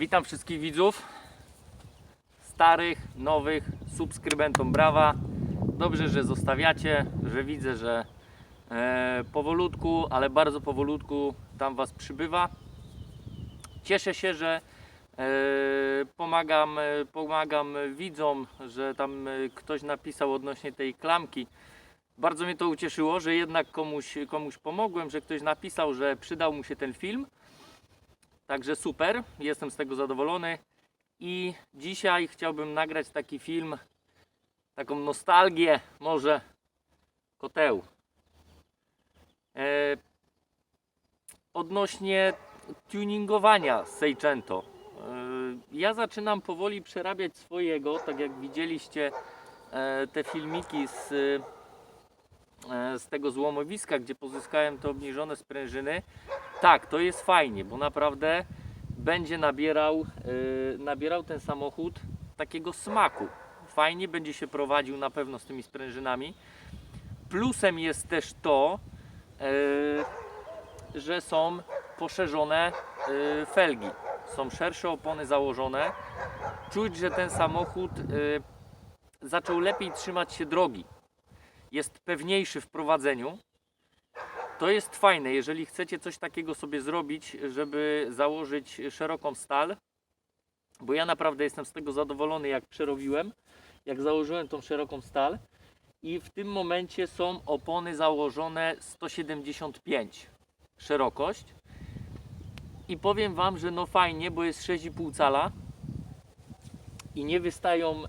Witam wszystkich widzów, starych, nowych, subskrybentom brawa. Dobrze, że zostawiacie, że widzę, że e, powolutku, ale bardzo powolutku tam Was przybywa. Cieszę się, że e, pomagam, e, pomagam widzom, że tam e, ktoś napisał odnośnie tej klamki. Bardzo mnie to ucieszyło, że jednak komuś, komuś pomogłem, że ktoś napisał, że przydał mu się ten film. Także super, jestem z tego zadowolony. I dzisiaj chciałbym nagrać taki film, taką nostalgię, może koteł. E, odnośnie tuningowania Seicento. E, ja zaczynam powoli przerabiać swojego, tak jak widzieliście e, te filmiki z, e, z tego złomowiska, gdzie pozyskałem te obniżone sprężyny. Tak, to jest fajnie, bo naprawdę będzie nabierał, yy, nabierał ten samochód takiego smaku. Fajnie będzie się prowadził na pewno z tymi sprężynami. Plusem jest też to, yy, że są poszerzone yy, felgi. Są szersze opony założone. Czuć, że ten samochód yy, zaczął lepiej trzymać się drogi. Jest pewniejszy w prowadzeniu. To jest fajne, jeżeli chcecie coś takiego sobie zrobić, żeby założyć szeroką stal, bo ja naprawdę jestem z tego zadowolony, jak przerobiłem, jak założyłem tą szeroką stal i w tym momencie są opony założone 175 szerokość i powiem Wam, że no fajnie, bo jest 6,5 cala i nie wystają y,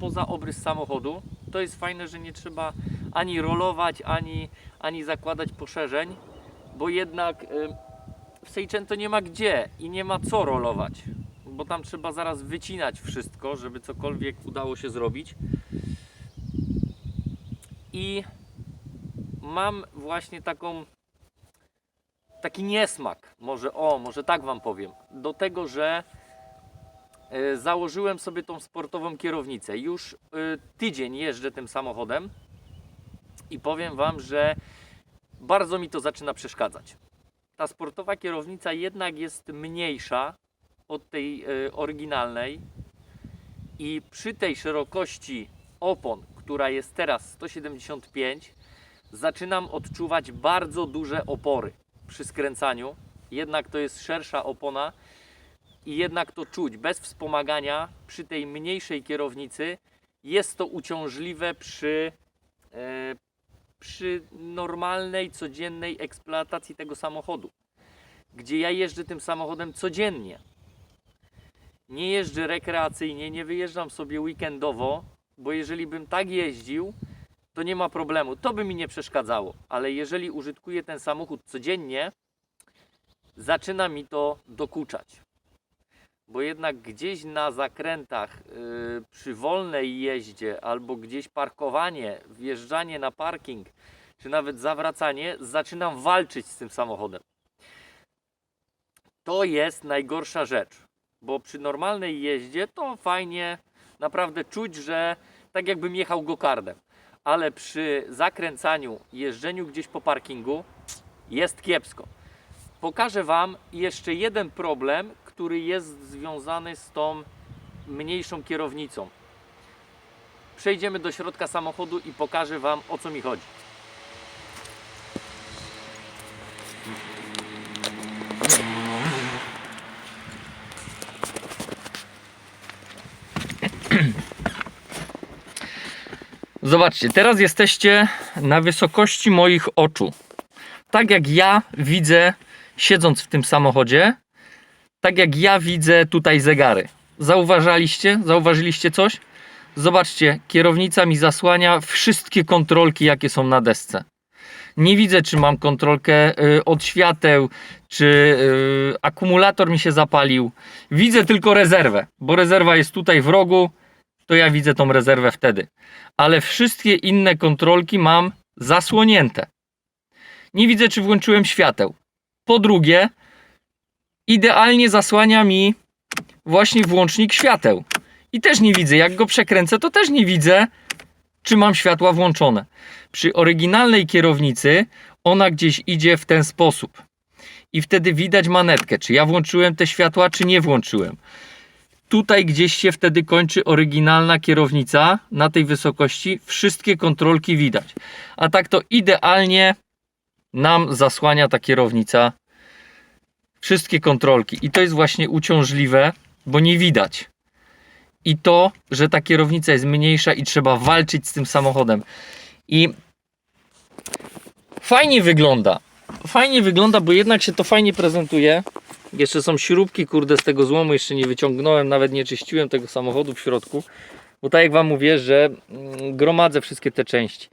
poza obrys samochodu. To jest fajne, że nie trzeba ani rolować, ani, ani zakładać poszerzeń, bo jednak y, w Seicento nie ma gdzie i nie ma co rolować, bo tam trzeba zaraz wycinać wszystko, żeby cokolwiek udało się zrobić. I mam właśnie taką taki niesmak, może o, może tak wam powiem, do tego, że e, założyłem sobie tą sportową kierownicę. Już e, tydzień jeżdżę tym samochodem i powiem Wam, że bardzo mi to zaczyna przeszkadzać. Ta sportowa kierownica jednak jest mniejsza od tej e, oryginalnej i przy tej szerokości opon, która jest teraz 175, zaczynam odczuwać bardzo duże opory przy skręcaniu. Jednak to jest szersza opona i jednak to czuć. Bez wspomagania przy tej mniejszej kierownicy jest to uciążliwe przy, e, przy normalnej, codziennej eksploatacji tego samochodu. Gdzie ja jeżdżę tym samochodem codziennie. Nie jeżdżę rekreacyjnie, nie wyjeżdżam sobie weekendowo, bo jeżeli bym tak jeździł, to nie ma problemu. To by mi nie przeszkadzało, ale jeżeli użytkuję ten samochód codziennie, zaczyna mi to dokuczać bo jednak gdzieś na zakrętach yy, przy wolnej jeździe albo gdzieś parkowanie, wjeżdżanie na parking, czy nawet zawracanie, zaczynam walczyć z tym samochodem. To jest najgorsza rzecz, bo przy normalnej jeździe to fajnie, naprawdę czuć, że tak jakbym jechał go-kardem, ale przy zakręcaniu, jeżdżeniu gdzieś po parkingu jest kiepsko. Pokażę Wam jeszcze jeden problem, który jest związany z tą mniejszą kierownicą. Przejdziemy do środka samochodu i pokażę Wam o co mi chodzi. Zobaczcie, teraz jesteście na wysokości moich oczu. Tak jak ja widzę, siedząc w tym samochodzie, tak jak ja widzę tutaj zegary. Zauważaliście? Zauważyliście coś? Zobaczcie, kierownica mi zasłania wszystkie kontrolki, jakie są na desce. Nie widzę, czy mam kontrolkę y, od świateł, czy y, akumulator mi się zapalił. Widzę tylko rezerwę, bo rezerwa jest tutaj w rogu, to ja widzę tą rezerwę wtedy. Ale wszystkie inne kontrolki mam zasłonięte. Nie widzę, czy włączyłem świateł. Po drugie, idealnie zasłania mi właśnie włącznik świateł. I też nie widzę, jak go przekręcę, to też nie widzę, czy mam światła włączone. Przy oryginalnej kierownicy ona gdzieś idzie w ten sposób. i wtedy widać manetkę, czy ja włączyłem te światła, czy nie włączyłem. Tutaj gdzieś się wtedy kończy oryginalna kierownica na tej wysokości. Wszystkie kontrolki widać. A tak to idealnie nam zasłania ta kierownica wszystkie kontrolki. I to jest właśnie uciążliwe, bo nie widać. I to, że ta kierownica jest mniejsza i trzeba walczyć z tym samochodem. I fajnie wygląda. Fajnie wygląda, bo jednak się to fajnie prezentuje. Jeszcze są śrubki, kurde, z tego złomu jeszcze nie wyciągnąłem, nawet nie czyściłem tego samochodu w środku. Bo tak jak Wam mówię, że mm, gromadzę wszystkie te części.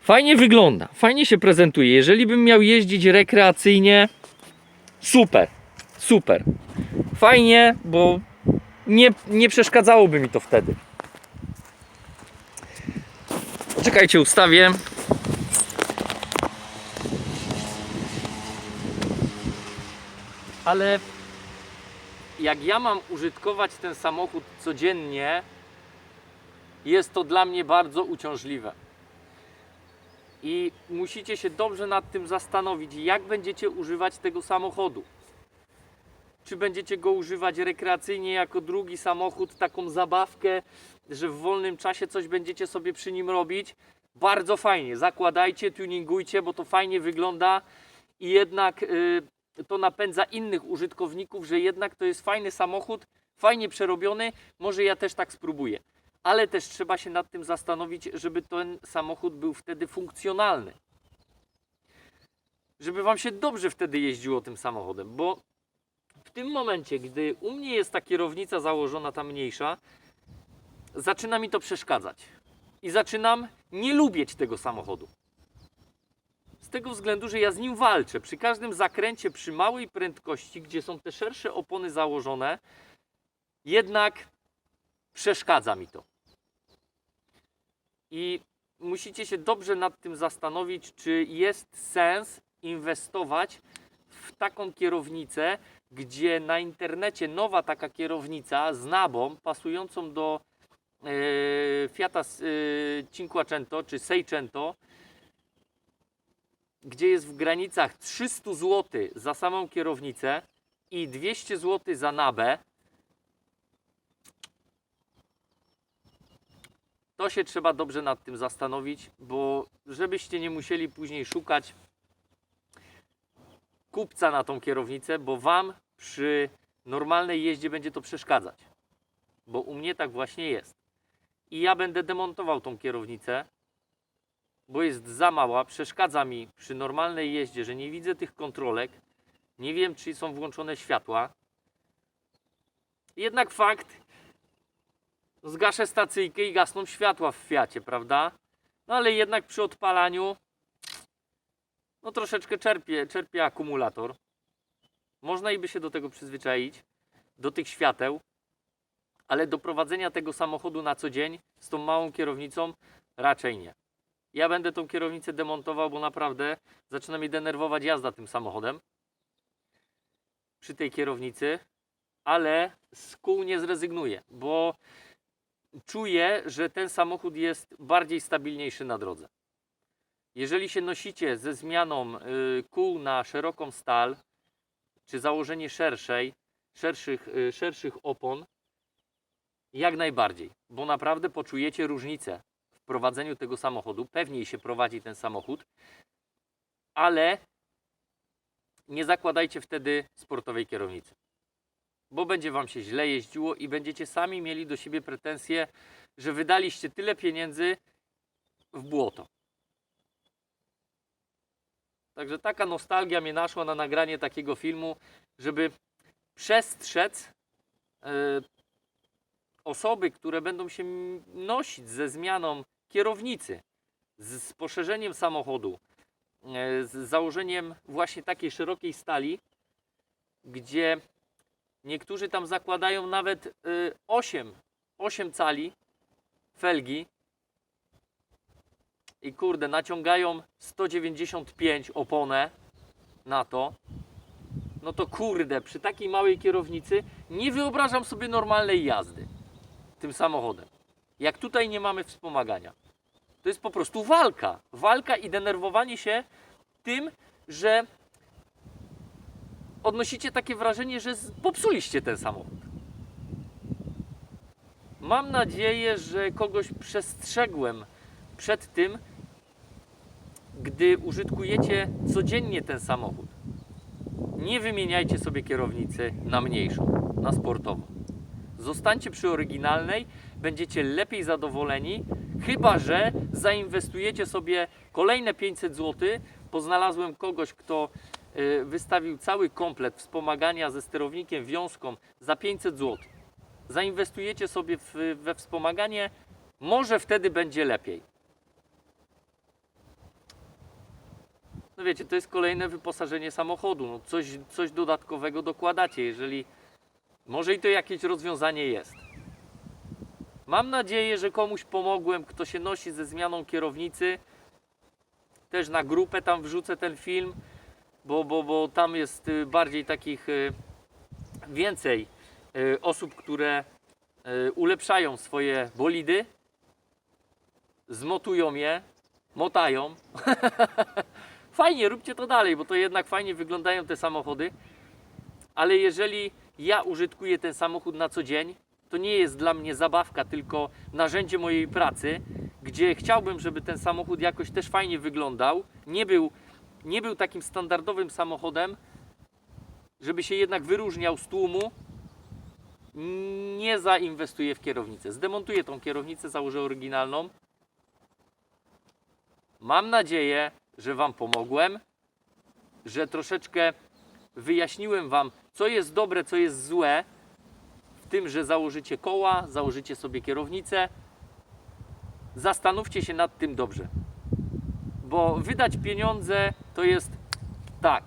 Fajnie wygląda, fajnie się prezentuje. Jeżeli bym miał jeździć rekreacyjnie, super, super. Fajnie, bo nie, nie przeszkadzałoby mi to wtedy. Czekajcie, ustawię. Ale jak ja mam użytkować ten samochód codziennie, jest to dla mnie bardzo uciążliwe. I musicie się dobrze nad tym zastanowić, jak będziecie używać tego samochodu. Czy będziecie go używać rekreacyjnie jako drugi samochód, taką zabawkę, że w wolnym czasie coś będziecie sobie przy nim robić? Bardzo fajnie. Zakładajcie, tuningujcie, bo to fajnie wygląda i jednak y, to napędza innych użytkowników, że jednak to jest fajny samochód, fajnie przerobiony. Może ja też tak spróbuję. Ale też trzeba się nad tym zastanowić, żeby ten samochód był wtedy funkcjonalny. Żeby Wam się dobrze wtedy jeździło tym samochodem, bo w tym momencie, gdy u mnie jest ta kierownica założona, ta mniejsza, zaczyna mi to przeszkadzać. I zaczynam nie lubić tego samochodu. Z tego względu, że ja z nim walczę. Przy każdym zakręcie, przy małej prędkości, gdzie są te szersze opony założone, jednak przeszkadza mi to. I musicie się dobrze nad tym zastanowić, czy jest sens inwestować w taką kierownicę, gdzie na internecie nowa taka kierownica z nabą pasującą do e, Fiata e, Cinquecento czy Seicento, gdzie jest w granicach 300 zł za samą kierownicę i 200 zł za nabę, to się trzeba dobrze nad tym zastanowić, bo żebyście nie musieli później szukać kupca na tą kierownicę, bo Wam przy normalnej jeździe będzie to przeszkadzać. Bo u mnie tak właśnie jest. I ja będę demontował tą kierownicę, bo jest za mała, przeszkadza mi przy normalnej jeździe, że nie widzę tych kontrolek, nie wiem czy są włączone światła. Jednak fakt, zgaszę stacyjkę i gasną światła w Fiacie, prawda? No ale jednak przy odpalaniu no troszeczkę czerpie, czerpie akumulator. Można i by się do tego przyzwyczaić, do tych świateł, ale do prowadzenia tego samochodu na co dzień z tą małą kierownicą raczej nie. Ja będę tą kierownicę demontował, bo naprawdę zaczyna mnie denerwować jazda tym samochodem przy tej kierownicy, ale z kół nie zrezygnuję, bo czuję, że ten samochód jest bardziej stabilniejszy na drodze. Jeżeli się nosicie ze zmianą y, kół na szeroką stal, czy założenie szerszej, szerszych, y, szerszych opon, jak najbardziej, bo naprawdę poczujecie różnicę w prowadzeniu tego samochodu. Pewniej się prowadzi ten samochód, ale nie zakładajcie wtedy sportowej kierownicy, bo będzie Wam się źle jeździło i będziecie sami mieli do siebie pretensje, że wydaliście tyle pieniędzy w błoto. Także taka nostalgia mnie naszła na nagranie takiego filmu, żeby przestrzec e, osoby, które będą się nosić ze zmianą kierownicy, z, z poszerzeniem samochodu, e, z założeniem właśnie takiej szerokiej stali, gdzie niektórzy tam zakładają nawet e, 8, 8 cali felgi i kurde, naciągają 195 oponę na to, no to kurde, przy takiej małej kierownicy nie wyobrażam sobie normalnej jazdy tym samochodem. Jak tutaj nie mamy wspomagania. To jest po prostu walka. Walka i denerwowanie się tym, że odnosicie takie wrażenie, że popsuliście ten samochód. Mam nadzieję, że kogoś przestrzegłem przed tym, gdy użytkujecie codziennie ten samochód. Nie wymieniajcie sobie kierownicy na mniejszą, na sportową. Zostańcie przy oryginalnej, będziecie lepiej zadowoleni, chyba że zainwestujecie sobie kolejne 500 zł. Poznalazłem kogoś, kto wystawił cały komplet wspomagania ze sterownikiem, wiązką za 500 zł. Zainwestujecie sobie w, we wspomaganie, może wtedy będzie lepiej. No wiecie, to jest kolejne wyposażenie samochodu. No coś, coś dodatkowego dokładacie, jeżeli może i to jakieś rozwiązanie jest. Mam nadzieję, że komuś pomogłem, kto się nosi ze zmianą kierownicy. Też na grupę tam wrzucę ten film, bo, bo, bo tam jest y, bardziej takich y, więcej y, osób, które ulepszają swoje bolidy, zmotują je, motają. fajnie, róbcie to dalej, bo to jednak fajnie wyglądają te samochody. Ale jeżeli ja użytkuję ten samochód na co dzień, to nie jest dla mnie zabawka, tylko narzędzie mojej pracy, gdzie chciałbym, żeby ten samochód jakoś też fajnie wyglądał. Nie był, nie był takim standardowym samochodem, żeby się jednak wyróżniał z tłumu. Nie zainwestuję w kierownicę. Zdemontuję tą kierownicę, założę oryginalną. Mam nadzieję, że Wam pomogłem, że troszeczkę wyjaśniłem Wam, co jest dobre, co jest złe w tym, że założycie koła, założycie sobie kierownicę. Zastanówcie się nad tym dobrze. Bo wydać pieniądze to jest tak,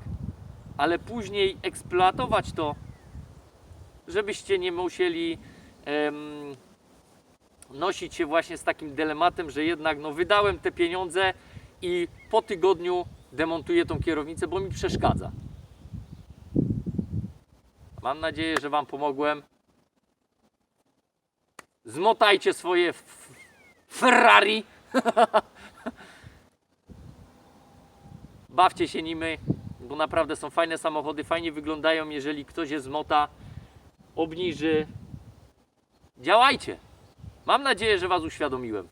ale później eksploatować to, żebyście nie musieli em, nosić się właśnie z takim dylematem, że jednak no, wydałem te pieniądze i po tygodniu demontuję tą kierownicę, bo mi przeszkadza. Mam nadzieję, że Wam pomogłem. Zmotajcie swoje Ferrari. Bawcie się nimi, bo naprawdę są fajne samochody, fajnie wyglądają. Jeżeli ktoś je zmota, obniży. Działajcie. Mam nadzieję, że Was uświadomiłem.